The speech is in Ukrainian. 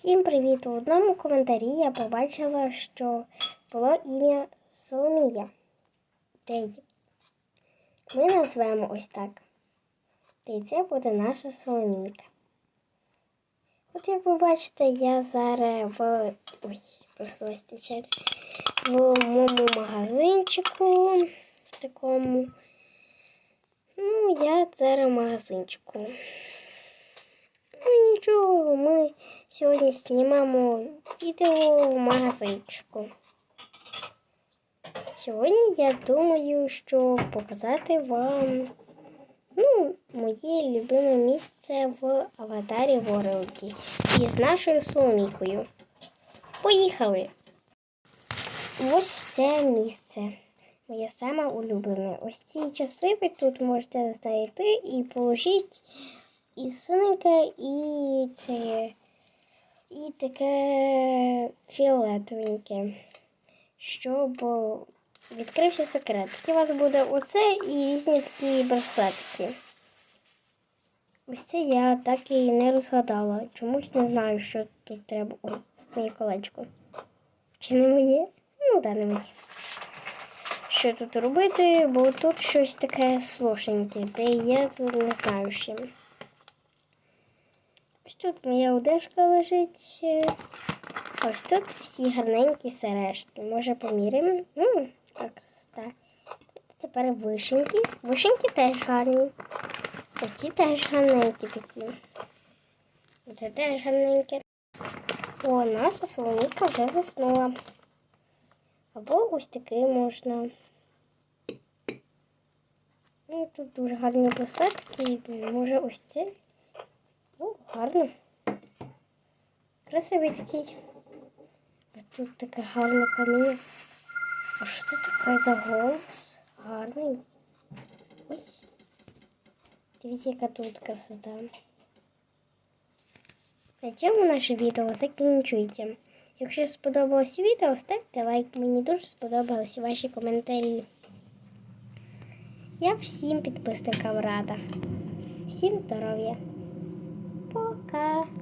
Всім привіт! У одному коментарі я побачила, що було ім'я Соломія. Дей. Ми назвемо ось так. Та й це буде наша Соломійка. От як ви бачите, я зараз в. Ой, просто тече. В моєму магазинчику такому. Ну, я зараз в магазинчику. Ну нічого, ми сьогодні знімаємо відео в магазинчику. Сьогодні я думаю, що показати вам ну, моє любиме місце в Аватарі Ворлді із нашою Соломікою. Поїхали! Ось це місце. Моє саме улюблене. Ось ці часи ви тут можете знайти і положити і синеньке, і це, і таке фіолетовеньке, щоб відкрився секрет. У вас буде оце і різні такі браслетики. Ось це я так і не розгадала. Чомусь не знаю, що тут треба. Ой, моє колечко. Чи не моє? Ну, да, не моє. Що тут робити, бо тут щось таке слушеньке, де я тут не знаю ще. Ось тут моя одежка лежить. Ось тут всі гарненькі сережки. Може поміряємо? Так, красота. Тепер вишеньки. Вишеньки теж гарні. Оці теж гарненькі такі. Це теж гарненьке. О, наша солоніка вже заснула. Або ось такий можна. Ну, тут дуже гарні браслетки. Може ось цей. Гарно. Красивий такий. А тут таке гарне каміння. А що це таке за голос? Гарний. Ось. Дивіться, яка тут красота. На цьому наше відео закінчується. Якщо сподобалось відео, ставте лайк. Мені дуже сподобались ваші коментарі. Я всім підписникам рада. Всім здоров'я! 开。